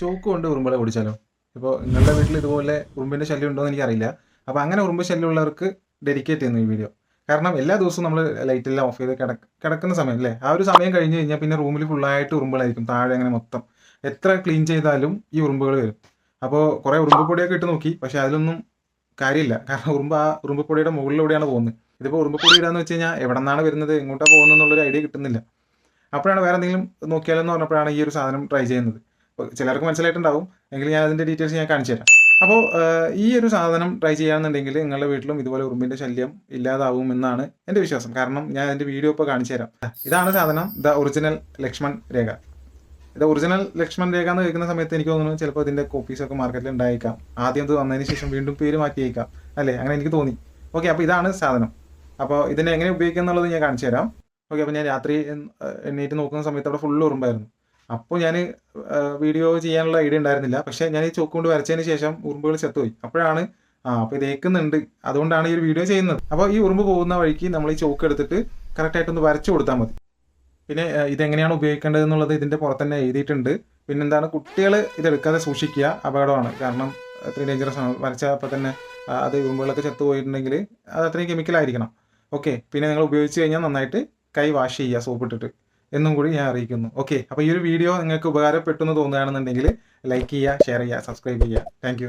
Chalk കൊണ്ട് ഉറുമ്പുകളെ ഓടിച്ചാലോ ഇപ്പോൾ നിങ്ങളുടെ വീട്ടിൽ ഇതുപോലെ ഉറുമ്പിന്റെ ശല്യം ഉണ്ടോ എന്ന് എനിക്കറിയില്ല. അപ്പോൾ അങ്ങനെ ഉറുമ്പ് ശല്യമുള്ളവർക്ക് ഡെഡിക്കേറ്റ് ചെയ്യുന്നു ഈ വീഡിയോ കാരണം എല്ലാ ദിവസവും നമ്മൾ ലൈറ്റെല്ലാം ഓഫ് ചെയ്ത് കിടക്ക കിടക്കുന്ന സമയം അല്ലേ? ആ ഒരു സമയം കഴിഞ്ഞ് കഴിഞ്ഞാൽ പിന്നെ റൂമിൽ ഫുള്ളായിട്ട് ഉറുമ്പുകളായിരിക്കും താഴെ അങ്ങനെ മൊത്തം. എത്ര ക്ലീൻ ചെയ്താലും ഈ ഉറുമ്പുകൾ വരും. അപ്പോൾ കുറേ ഉറുമ്പ് പൊടിയൊക്കെ ഇട്ട് നോക്കി പക്ഷേ അതിലൊന്നും കാര്യമില്ല. കാരണം ഉറുമ്പ് ആ ഉറുമ്പ് പൊടിയുടെ മുകളിലൂടെയാണ് പോകുന്നത്. ഇതിപ്പോൾ ഉറുമ്പ് പൊടി ഇടാന്ന് വെച്ച് കഴിഞ്ഞാൽ എവിടെ നിന്നാണ് വരുന്നത് എങ്ങോട്ടാണ് പോകുന്നത് എന്നുള്ളൊരു ഐഡിയ കിട്ടുന്നില്ല. അപ്പോഴാണ് വേറെ എന്തെങ്കിലും നോക്കിയാലെന്ന് പറഞ്ഞപ്പോഴാണ് ഈ ഒരു സാധനം ട്രൈ ചെയ്യുന്നത്. ചിലർക്ക് മനസ്സിലായിട്ടുണ്ടാവും. എങ്കിലും ഞാൻ അതിന്റെ ഡീറ്റെയിൽസ് ഞാൻ കാണിച്ചു തരാം. അപ്പോൾ ഈ ഒരു സാധനം ട്രൈ ചെയ്യാമെന്നുണ്ടെങ്കിൽ നിങ്ങളുടെ വീട്ടിലും ഇതുപോലെ ഉറുമ്പിന്റെ ശല്യം ഇല്ലാതാവും എന്നാണ് എന്റെ വിശ്വാസം. കാരണം ഞാൻ അതിന്റെ വീഡിയോ ഇപ്പോൾ കാണിച്ചു തരാം. ഇതാണ് സാധനം ദ ഒറിജിനൽ ലക്ഷ്മൺ രേഖ. ഇത് ഒറിജിനൽ ലക്ഷ്മൺ രേഖ എന്ന് കേൾക്കുന്ന സമയത്ത് എനിക്ക് തോന്നുന്നു ചിലപ്പോൾ ഇതിന്റെ കോപ്പീസൊക്കെ മാർക്കറ്റിൽ ഉണ്ടായേക്കാം. ആദ്യം ഇത് വന്നതിന് ശേഷം വീണ്ടും പേര് മാറ്റിയേക്കാം. അല്ലേ? അങ്ങനെ എനിക്ക് തോന്നി. ഓക്കെ അപ്പോൾ ഇതാണ് സാധനം. അപ്പോൾ ഇതിനെ എങ്ങനെ ഉപയോഗിക്കുക എന്നുള്ളത് ഞാൻ കാണിച്ചു തരാം. ഓക്കെ അപ്പോൾ ഞാൻ രാത്രി എണ്ണീറ്റ് നോക്കുന്ന സമയത്ത് അവിടെ ഫുള്ള് ഉറുമ്പായിരുന്നു. അപ്പോൾ ഞാൻ വീഡിയോ ചെയ്യാനുള്ള ഐഡിയ ഉണ്ടായിരുന്നില്ല. പക്ഷേ ഞാൻ ഈ ചോക്ക് കൊണ്ട് വരച്ചതിന് ശേഷം ഉറുമ്പുകൾ ചത്തുപോയി. അപ്പോഴാണ് ആ അപ്പോൾ ഇതേക്കുന്നുണ്ട് അതുകൊണ്ടാണ് ഈ ഒരു വീഡിയോ ചെയ്യുന്നത്. അപ്പോൾ ഈ ഉറുമ്പ് പോകുന്ന വഴിക്ക് നമ്മൾ ഈ ചോക്ക് എടുത്തിട്ട് കറക്റ്റായിട്ടൊന്ന് വരച്ചു കൊടുത്താൽ മതി. പിന്നെ ഇതെങ്ങനെയാണ് ഉപയോഗിക്കേണ്ടത് എന്നുള്ളത് ഇതിന്റെ പുറത്ത് തന്നെ എഴുതിയിട്ടുണ്ട്. പിന്നെന്താണ് കുട്ടികൾ ഇതെടുക്കാതെ സൂക്ഷിക്കുക അപകടമാണ്. കാരണം അത്രയും ഡേഞ്ചറസ് ആണ്. വരച്ചപ്പോൾ തന്നെ അത് ഉറുമ്പുകളൊക്കെ ചത്തുപോയിട്ടുണ്ടെങ്കിൽ അത് അത്രയും കെമിക്കലായിരിക്കണം ഓക്കെ പിന്നെ നിങ്ങൾ ഉപയോഗിച്ച് കഴിഞ്ഞാൽ നന്നായിട്ട് കൈ വാഷ് ചെയ്യുക സോപ്പ് ഇട്ടിട്ട്. എന്നും കൂടി ഞാൻ അറിയിക്കുന്നു. ഓക്കെ അപ്പോൾ ഈ ഒരു വീഡിയോ നിങ്ങൾക്ക് ഉപകാരപ്പെട്ടു എന്ന് തോന്നുകയാണെന്നുണ്ടെങ്കിൽ ലൈക്ക് ചെയ്യുക ഷെയർ ചെയ്യുക സബ്സ്ക്രൈബ് ചെയ്യുക. താങ്ക്